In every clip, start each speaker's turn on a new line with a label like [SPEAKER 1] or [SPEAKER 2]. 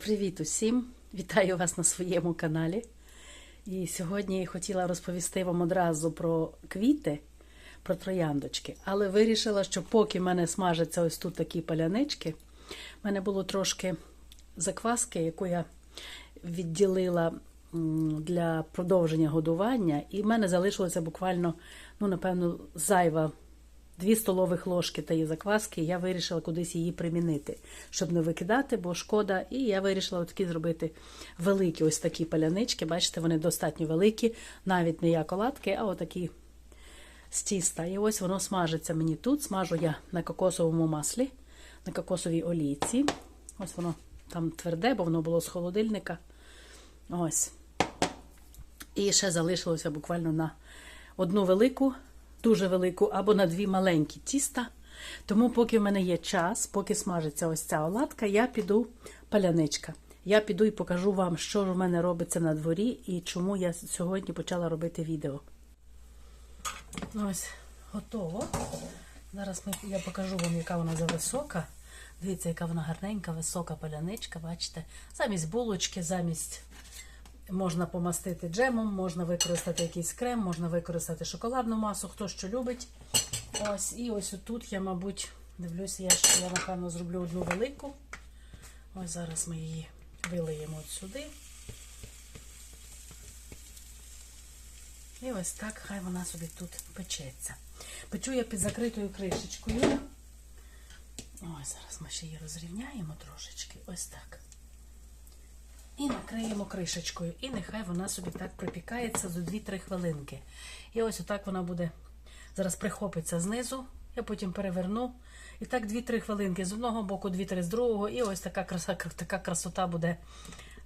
[SPEAKER 1] Привіт усім! Вітаю вас на своєму каналі. І сьогодні я хотіла розповісти вам одразу про квіти, про трояндочки, але вирішила, що поки в мене смажаться ось тут такі палянички, в мене було трошки закваски, яку я відділила для продовження годування, і в мене залишилося буквально, ну, напевно, зайва Дві столових ложки тієї закваски, я вирішила кудись її примінити, щоб не викидати, бо шкода. І я вирішила такі зробити великі ось такі палянички. Бачите, вони достатньо великі, навіть не як оладки, а отакі з тіста. І ось воно смажиться мені тут. Смажу я на кокосовому маслі, на кокосовій олійці. Ось воно там тверде, бо воно було з холодильника. Ось. І ще залишилося буквально на одну велику дуже велику або на дві маленькі тіста. Тому, поки в мене є час, поки смажиться ось ця оладка, я піду паляничка. Я піду і покажу вам, що ж у мене робиться на дворі і чому я сьогодні почала робити відео. Ось, готово. Зараз ми, я покажу вам, яка вона за висока. Дивіться, яка вона гарненька, висока паляничка, бачите? Замість булочки, замість Можна помастити джемом, можна використати якийсь крем, можна використати шоколадну масу, хто що любить. Ось, І ось тут я, мабуть, дивлюся, я що я, напевно, зроблю одну велику. Ось зараз ми її вилиємо от сюди. І ось так, хай вона собі тут печеться. Печу я під закритою кришечкою. Ось, зараз ми ще її розрівняємо трошечки. Ось так. І накриємо кришечкою. І нехай вона собі так припікається за 2-3 хвилинки. І ось отак вона буде зараз прихопиться знизу, я потім переверну. І так 2-3 хвилинки з одного боку, 2-3 з другого. І ось така краса, така красота буде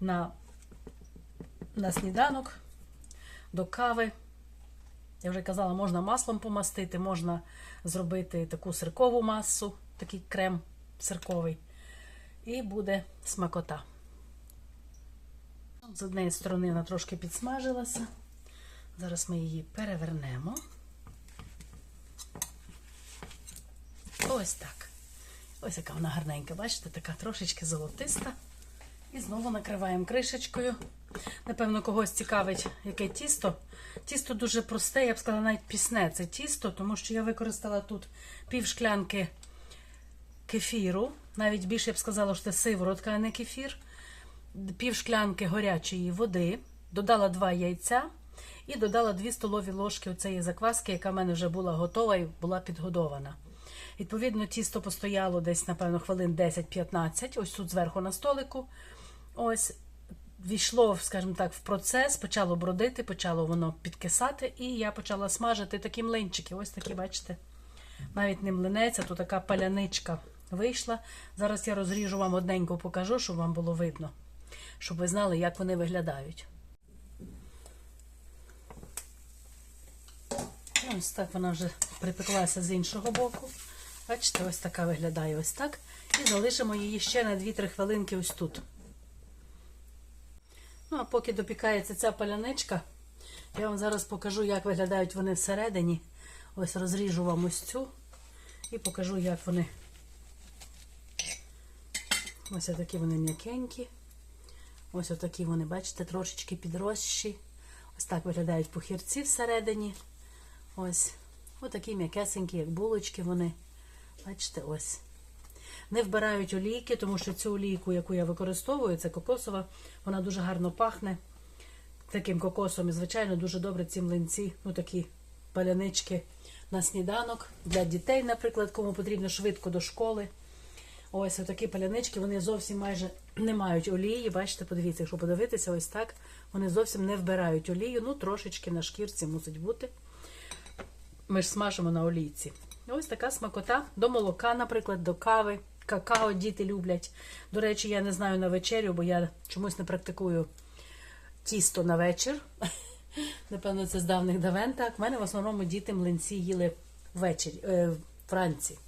[SPEAKER 1] на, на сніданок, до кави. Я вже казала, можна маслом помастити, можна зробити таку сиркову масу, такий крем сирковий. І буде смакота. З однієї сторони вона трошки підсмажилася. Зараз ми її перевернемо. Ось так. Ось яка вона гарненька, бачите, така трошечки золотиста. І знову накриваємо кришечкою. Напевно, когось цікавить, яке тісто. Тісто дуже просте, я б сказала, навіть пісне це тісто, тому що я використала тут пів шклянки кефіру. Навіть більше я б сказала, що це сиворотка, а не кефір пів шклянки гарячої води, додала два яйця і додала 2 столові ложки цієї закваски, яка в мене вже була готова і була підгодована. Відповідно, тісто постояло десь, напевно, хвилин 10-15, ось тут зверху на столику. Ось війшло, скажімо так, в процес, почало бродити, почало воно підкисати, і я почала смажити такі млинчики. Ось такі, бачите, навіть не млинець, а то така паляничка вийшла. Зараз я розріжу вам одненько покажу, щоб вам було видно щоб ви знали, як вони виглядають. Ось так вона вже припеклася з іншого боку. Бачите, ось така виглядає ось так. І залишимо її ще на 2-3 хвилинки ось тут. Ну, а поки допікається ця паляничка, я вам зараз покажу, як виглядають вони всередині. Ось розріжу вам ось цю і покажу, як вони. Ось такі вони м'якенькі. Ось отакі вони, бачите, трошечки підросші. Ось так виглядають пухірці всередині. Ось отакі м'якесенькі, як булочки вони. Бачите, ось. Не вбирають олійки, тому що цю олійку, яку я використовую, це кокосова, вона дуже гарно пахне таким кокосом. І, звичайно, дуже добре ці млинці, ну такі палянички на сніданок. Для дітей, наприклад, кому потрібно швидко до школи. Ось такі палянички, вони зовсім майже не мають олії. Бачите, подивіться, якщо подивитися, ось так. Вони зовсім не вбирають олію, ну трошечки на шкірці мусить бути. Ми ж смажимо на олійці. Ось така смакота до молока, наприклад, до кави. Какао діти люблять. До речі, я не знаю на вечерю, бо я чомусь не практикую тісто на вечір. Напевно, це з давних давен. Так, в мене в основному діти млинці їли ввечері, е, вранці.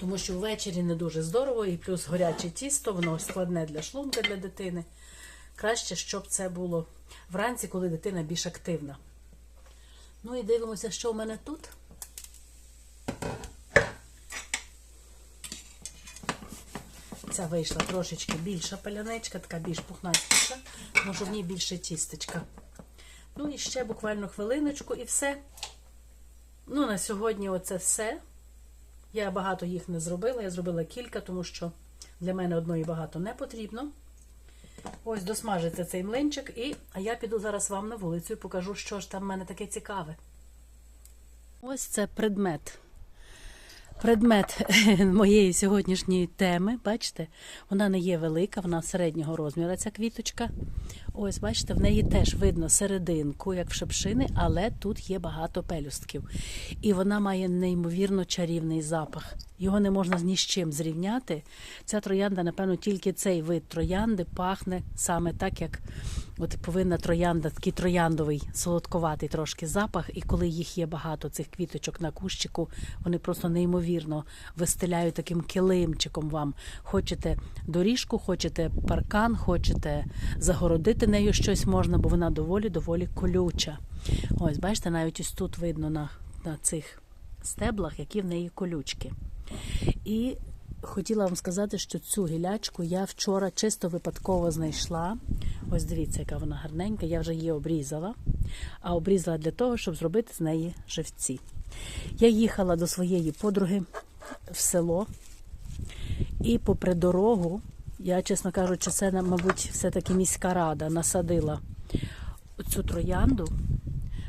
[SPEAKER 1] Тому що ввечері не дуже здорово, і плюс горяче тісто, воно складне для шлунка для дитини. Краще, щоб це було вранці, коли дитина більш активна. Ну і дивимося, що в мене тут. Ця вийшла трошечки більша паляничка, така більш пухнастіша, може в ній більше тістечка. Ну і ще буквально хвилиночку і все. Ну, на сьогодні оце все. Я багато їх не зробила, я зробила кілька, тому що для мене одної багато не потрібно. Ось досмажиться цей млинчик, і я піду зараз вам на вулицю і покажу, що ж там в мене таке цікаве. Ось це предмет. Предмет моєї сьогоднішньої теми, бачите, вона не є велика, вона середнього розміру, ця квіточка. Ось, бачите, в неї теж видно серединку, як в шепшини, але тут є багато пелюстків. І вона має неймовірно чарівний запах. Його не можна ні з чим зрівняти. Ця троянда, напевно, тільки цей вид троянди пахне саме так, як от повинна троянда, такий трояндовий, солодковатий трошки запах. І коли їх є багато, цих квіточок на кущику, вони просто неймовірно вистеляють таким килимчиком вам. Хочете доріжку, хочете паркан, хочете загородити нею щось можна, бо вона доволі-доволі колюча. Ось, бачите, навіть ось тут видно на, на цих стеблах, які в неї колючки. І хотіла вам сказати, що цю гілячку я вчора чисто випадково знайшла. Ось дивіться, яка вона гарненька. Я вже її обрізала. А обрізала для того, щоб зробити з неї живці. Я їхала до своєї подруги в село, і попри дорогу, я, чесно кажучи, це, мабуть, все-таки міська рада насадила цю троянду,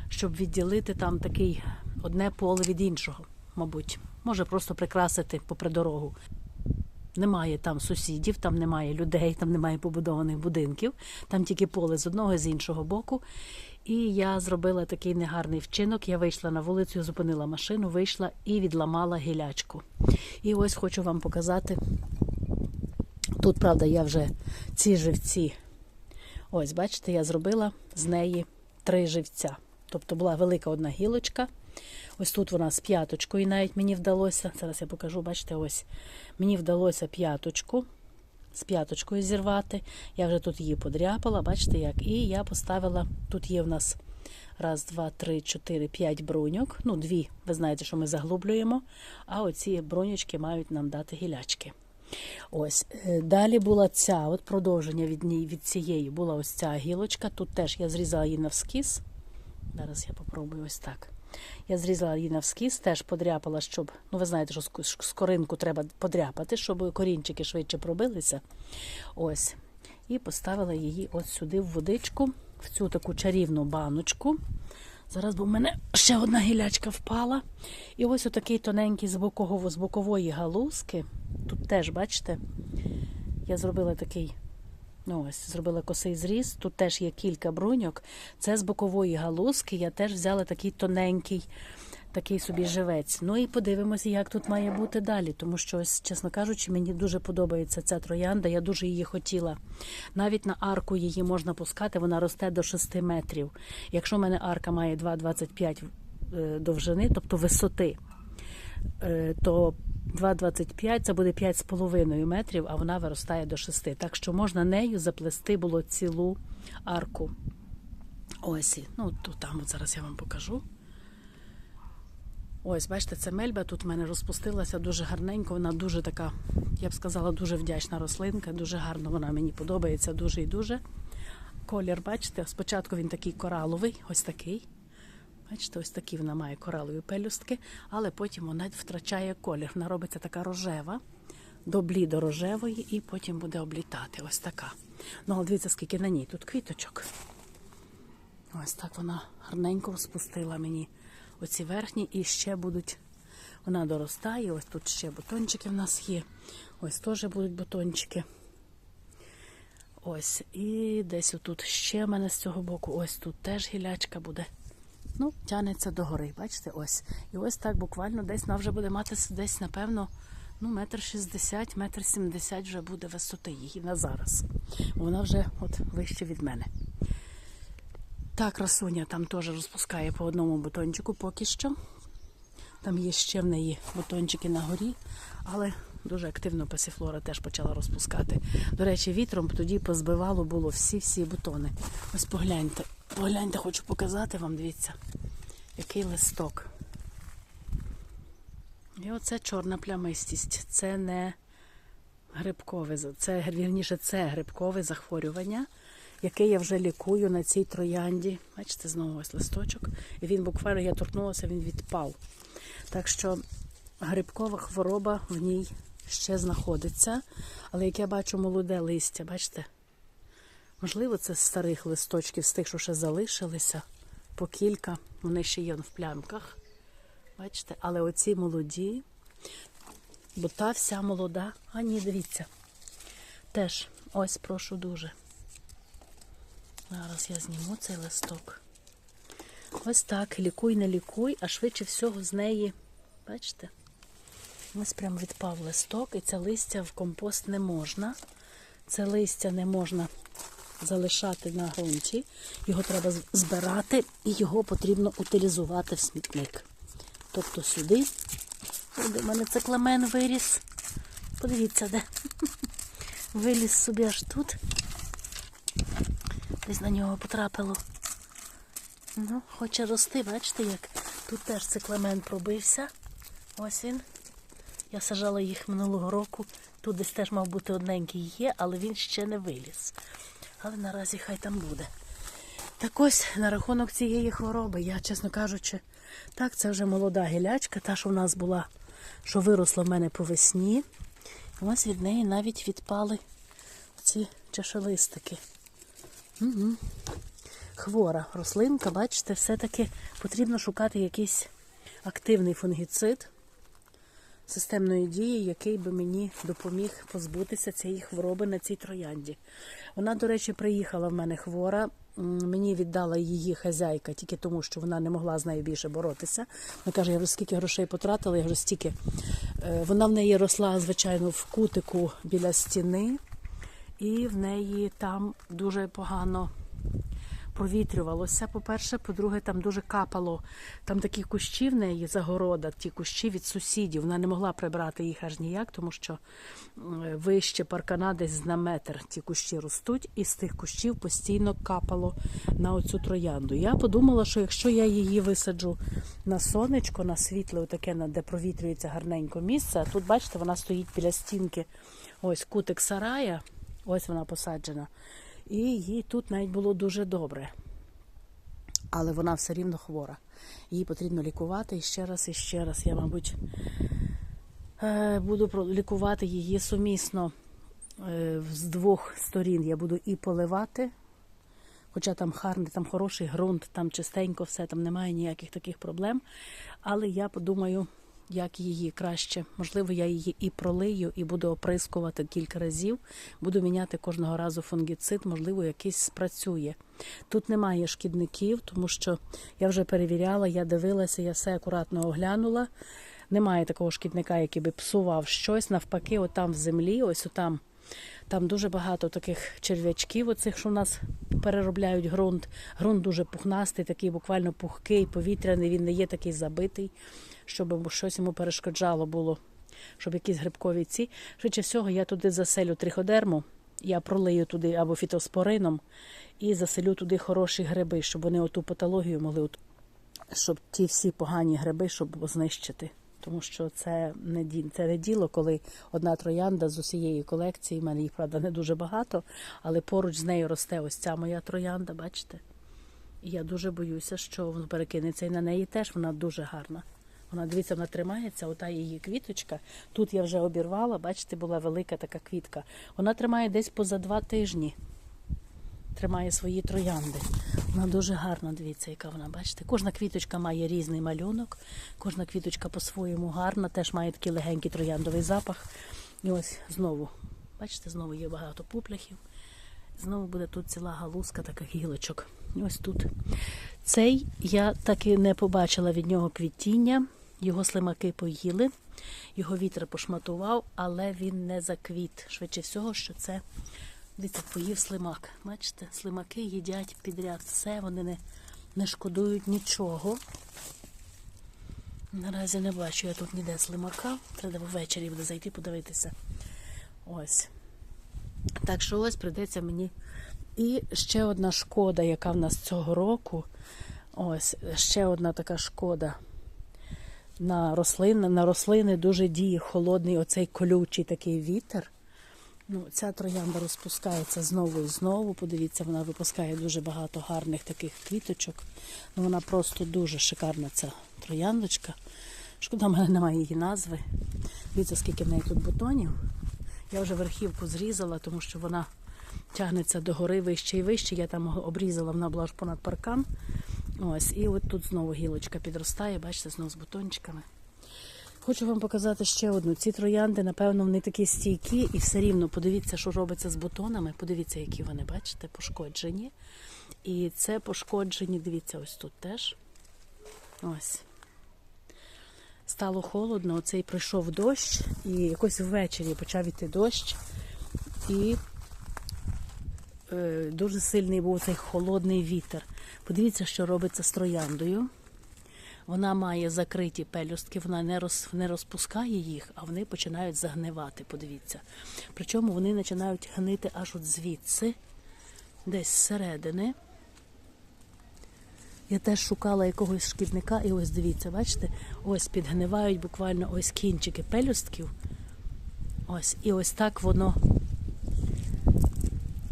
[SPEAKER 1] щоб відділити там такий одне поле від іншого, мабуть. Може просто прикрасити попри дорогу. Немає там сусідів, там немає людей, там немає побудованих будинків, там тільки поле з одного і з іншого боку. І я зробила такий негарний вчинок. Я вийшла на вулицю, зупинила машину, вийшла і відламала гілячку. І ось хочу вам показати. Тут, правда, я вже ці живці. Ось, бачите, я зробила з неї три живця. Тобто була велика одна гілочка. Ось тут вона з п'яточкою навіть мені вдалося. Зараз я покажу, бачите, ось мені вдалося п'яточку. З п'яточкою зірвати. Я вже тут її подряпала, бачите як. І я поставила, тут є в нас раз, два, три, чотири, п'ять бруньок. Ну, дві, ви знаєте, що ми заглублюємо. А оці бруньочки мають нам дати гілячки. Ось. е, Далі була ця, от продовження від від цієї була ось ця гілочка. Тут теж я зрізала її навскіз. Зараз я попробую ось так. Я зрізала її навскіз, теж подряпала, щоб, ну ви знаєте, що ск- скоринку треба подряпати, щоб корінчики швидше пробилися. Ось. І поставила її ось сюди в водичку, в цю таку чарівну баночку. Зараз, бо в мене ще одна гілячка впала. І ось отакий тоненький з, бокового, з бокової галузки. Тут теж, бачите, я зробила такий Ну, ось зробила косий зріз. Тут теж є кілька бруньок. Це з бокової галузки. Я теж взяла такий тоненький, такий собі живець. Ну і подивимося, як тут має бути далі. Тому що, ось, чесно кажучи, мені дуже подобається ця троянда. Я дуже її хотіла. Навіть на арку її можна пускати, вона росте до 6 метрів. Якщо в мене арка має 2,25 е, довжини, тобто висоти, то 2,25 це буде 5,5 метрів, а вона виростає до 6. Так що можна нею заплести було цілу арку. Ось, ну тут там от зараз я вам покажу. Ось, бачите, це мельба тут в мене розпустилася дуже гарненько. Вона дуже така, я б сказала, дуже вдячна рослинка. Дуже гарно вона мені подобається, дуже і дуже. Колір, бачите, спочатку він такий кораловий, ось такий. Бачите, ось такі вона має коралові пелюстки, але потім вона втрачає колір. Вона робиться така рожева, до блідо-рожевої, і потім буде облітати. Ось така. Ну, але дивіться, скільки на ній тут квіточок. Ось так вона гарненько розпустила мені оці верхні, і ще будуть. Вона доростає. Ось тут ще бутончики в нас є. Ось теж будуть бутончики. Ось, і десь отут ще в мене з цього боку. Ось тут теж гілячка буде. Ну, тянеться догори, бачите, ось. І ось так буквально десь вона вже буде мати десь, напевно, ну, метр шістдесят, метр сімдесят вже буде висоти її на зараз. Вона вже от вище від мене. Та красуня там теж розпускає по одному бутончику поки що. Там є ще в неї бутончики на горі, але дуже активно пасіфлора теж почала розпускати. До речі, вітром тоді позбивало було всі-всі бутони. Ось погляньте. Погляньте, хочу показати вам, дивіться, який листок. І оце чорна плямистість. Це не грибкове, це вірніше, це грибкове захворювання, яке я вже лікую на цій троянді. Бачите, знову ось листочок. І він буквально я торкнулася, він відпав. Так що грибкова хвороба в ній ще знаходиться. Але як я бачу молоде листя, бачите? Можливо, це з старих листочків, з тих, що ще залишилися, по кілька. Вони ще є в плямках. Бачите, але оці молоді, бо та вся молода. А ні, дивіться. Теж ось прошу дуже. Зараз я зніму цей листок. Ось так, лікуй, не лікуй, а швидше всього з неї, бачите? Ось прям відпав листок, і це листя в компост не можна. Це листя не можна залишати на ґрунті. Його треба збирати і його потрібно утилізувати в смітник. Тобто сюди. Де в мене цикламен виріс. Подивіться, де. Виліз собі аж тут. Десь на нього потрапило. Ну, хоче рости, бачите, як тут теж цикламен пробився. Ось він. Я сажала їх минулого року. Тут десь теж мав бути одненький є, але він ще не виліз. Але наразі хай там буде. Так ось на рахунок цієї хвороби, я, чесно кажучи, так, це вже молода гілячка, та, що в нас була, що виросла в мене по весні. Ось від неї навіть відпали ці чашелистики. Угу. Хвора рослинка, бачите, все-таки потрібно шукати якийсь активний фунгіцид системної дії, який би мені допоміг позбутися цієї хвороби на цій троянді. Вона, до речі, приїхала в мене хвора. Мені віддала її хазяйка тільки тому, що вона не могла з нею більше боротися. Вона каже, я вже скільки грошей потратила, я вже стільки. Е, Вона в неї росла, звичайно, в кутику біля стіни, і в неї там дуже погано провітрювалося, по-перше. По-друге, там дуже капало. Там такі кущі в неї загорода, ті кущі від сусідів. Вона не могла прибрати їх аж ніяк, тому що вище паркана десь на метр ті кущі ростуть, і з тих кущів постійно капало на оцю троянду. Я подумала, що якщо я її висаджу на сонечко, на світле, отаке, де провітрюється гарненько місце, тут, бачите, вона стоїть біля стінки, ось кутик сарая, ось вона посаджена. І їй тут навіть було дуже добре. Але вона все рівно хвора. Її потрібно лікувати і ще раз, і ще раз. Я, мабуть, е, буду лікувати її сумісно е, з двох сторін. Я буду і поливати, хоча там гарний, там хороший ґрунт, там чистенько все, там немає ніяких таких проблем. Але я подумаю, як її краще. Можливо, я її і пролию, і буду оприскувати кілька разів. Буду міняти кожного разу фунгіцид, можливо, якийсь спрацює. Тут немає шкідників, тому що я вже перевіряла, я дивилася, я все акуратно оглянула. Немає такого шкідника, який би псував щось. Навпаки, отам в землі, ось отам. Там дуже багато таких черв'ячків, оцих, що в нас переробляють ґрунт. Ґрунт дуже пухнастий, такий буквально пухкий, повітряний, він не є такий забитий, щоб щось йому перешкоджало було, щоб якісь грибкові ці. Швидше всього, я туди заселю триходерму, я пролию туди або фітоспорином і заселю туди хороші гриби, щоб вони оту патологію могли, щоб ті всі погані гриби, щоб знищити. Тому що це не це не діло, коли одна троянда з усієї колекції, в мене їх правда не дуже багато, але поруч з нею росте ось ця моя троянда, бачите? І я дуже боюся, що воно перекинеться і на неї теж вона дуже гарна. Вона, дивіться, вона тримається, ота її квіточка. Тут я вже обірвала, бачите, була велика така квітка. Вона тримає десь поза два тижні. Тримає свої троянди. Вона дуже гарна, дивіться, яка вона, бачите. Кожна квіточка має різний малюнок, кожна квіточка по-своєму гарна, теж має такий легенький трояндовий запах. І ось знову, бачите, знову є багато пупляхів. Знову буде тут ціла галузка таких гілочок. Ось тут. Цей я так і не побачила від нього квітіння. Його слимаки поїли, його вітер пошматував, але він не заквіт. Швидше всього, що це дивіться, поїв слимак. Бачите, слимаки їдять підряд все, вони не, не шкодують нічого. Наразі не бачу я тут ніде слимака. Треба ввечері буде зайти подивитися. Ось. Так що ось прийдеться мені. І ще одна шкода, яка в нас цього року. Ось ще одна така шкода. На рослини, на рослини дуже діє холодний оцей колючий такий вітер. Ну, ця троянда розпускається знову і знову. Подивіться, вона випускає дуже багато гарних таких квіточок. Ну, вона просто дуже шикарна ця трояндочка. Шкода, в мене немає її назви. Дивіться, скільки в неї тут бутонів. Я вже верхівку зрізала, тому що вона тягнеться до гори вище і вище. Я там обрізала, вона була аж понад паркан. Ось, і от тут знову гілочка підростає, бачите, знову з бутончиками. Хочу вам показати ще одну. Ці троянди, напевно, вони такі стійкі, і все рівно подивіться, що робиться з бутонами. Подивіться, які вони, бачите, пошкоджені. І це пошкоджені, дивіться, ось тут теж. Ось. Стало холодно, оцей прийшов дощ, і якось ввечері почав іти дощ. І дуже сильний був цей холодний вітер. Подивіться, що робиться з трояндою. Вона має закриті пелюстки, вона не роз, не розпускає їх, а вони починають загнивати. Подивіться. Причому вони починають гнити аж от звідси, десь зсередини. Я теж шукала якогось шкідника, і ось дивіться, бачите, ось підгнивають буквально ось кінчики пелюстків. Ось, і ось так воно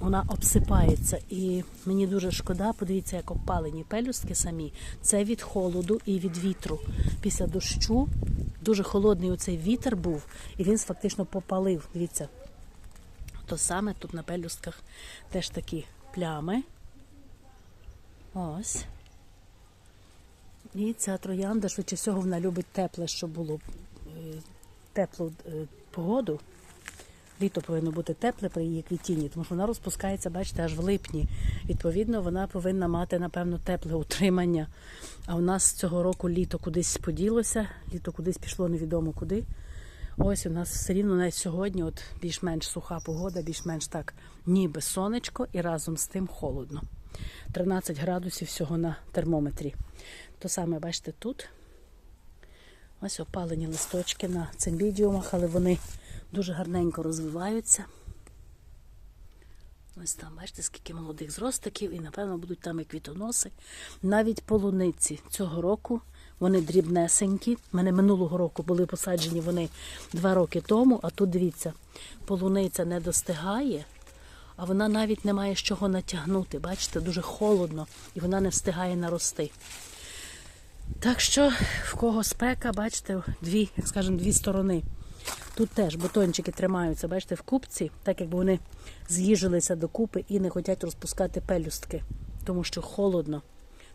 [SPEAKER 1] вона обсипається. І мені дуже шкода, подивіться, як опалені пелюстки самі. Це від холоду і від вітру. Після дощу дуже холодний оцей вітер був, і він фактично попалив. Дивіться, то саме тут на пелюстках теж такі плями. Ось. І ця троянда, швидше всього, вона любить тепле, щоб було е, теплу е, погоду. Літо повинно бути тепле при її квітінні, тому що вона розпускається, бачите, аж в липні. Відповідно, вона повинна мати, напевно, тепле утримання. А у нас цього року літо кудись поділося, літо кудись пішло невідомо куди. Ось у нас все рівно навіть сьогодні от більш-менш суха погода, більш-менш так ніби сонечко і разом з тим холодно. 13 градусів всього на термометрі. То саме, бачите, тут. Ось опалені листочки на цимбідіумах, але вони дуже гарненько розвиваються. Ось там, бачите, скільки молодих зростиків, і, напевно, будуть там і квітоноси. Навіть полуниці цього року вони дрібнесенькі. У мене минулого року були посаджені вони два роки тому, а тут дивіться, полуниця не достигає, а вона навіть не має з чого натягнути. Бачите, дуже холодно і вона не встигає нарости. Так що, в кого спека, бачите, дві, як скажемо, дві сторони. Тут теж бутончики тримаються, бачите, в купці, так якби вони з'їжилися докупи і не хочуть розпускати пелюстки, тому що холодно.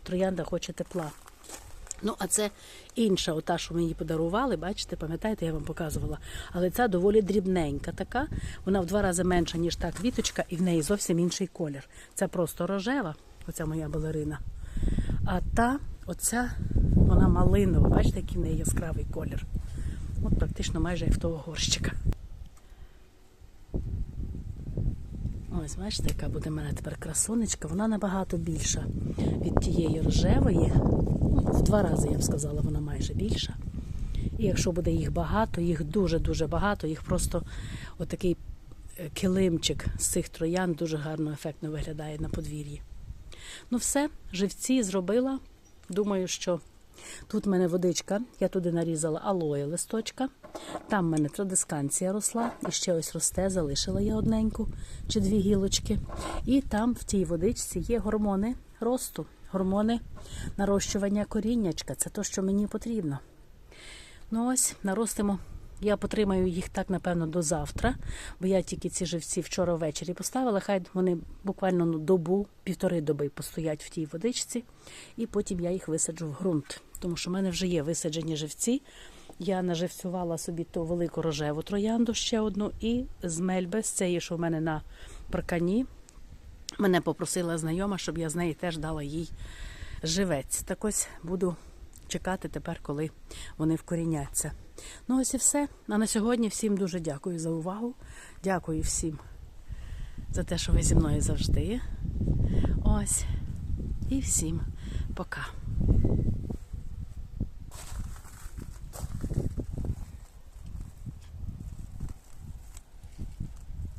[SPEAKER 1] Троянда хоче тепла. Ну, а це інша, ота, що їй подарували, бачите, пам'ятаєте, я вам показувала. Але ця доволі дрібненька така. Вона в два рази менша, ніж та квіточка, і в неї зовсім інший колір. Це просто рожева, оця моя балерина. А та, оця, вона малинова, бачите, який в неї яскравий колір. От практично майже як в того горщика. Ось, бачите, яка буде в мене тепер красунечка. Вона набагато більша від тієї рожевої. Ну, в два рази, я б сказала, вона майже більша. І якщо буде їх багато, їх дуже-дуже багато, їх просто отакий е, килимчик з цих троян дуже гарно, ефектно виглядає на подвір'ї. Ну, все, живці зробила. Думаю, що тут в мене водичка, я туди нарізала алоє листочка. Там в мене традисканція росла, і ще ось росте, залишила я одненьку чи дві гілочки. І там в тій водичці є гормони росту, гормони нарощування коріннячка. Це те, що мені потрібно. Ну ось, наростимо. Я потримаю їх так, напевно, до завтра, бо я тільки ці живці вчора ввечері поставила. Хай вони буквально ну, добу, півтори доби постоять в тій водичці, і потім я їх висаджу в ґрунт. Тому що в мене вже є висаджені живці. Я наживцювала собі ту велику рожеву троянду ще одну, і з мельби, з цієї, що в мене на паркані, мене попросила знайома, щоб я з неї теж дала їй живець. Так ось буду чекати тепер, коли вони вкоріняться. Ну, ось і все. А на сьогодні всім дуже дякую за увагу. Дякую всім за те, що ви зі мною завжди. Ось. І всім пока.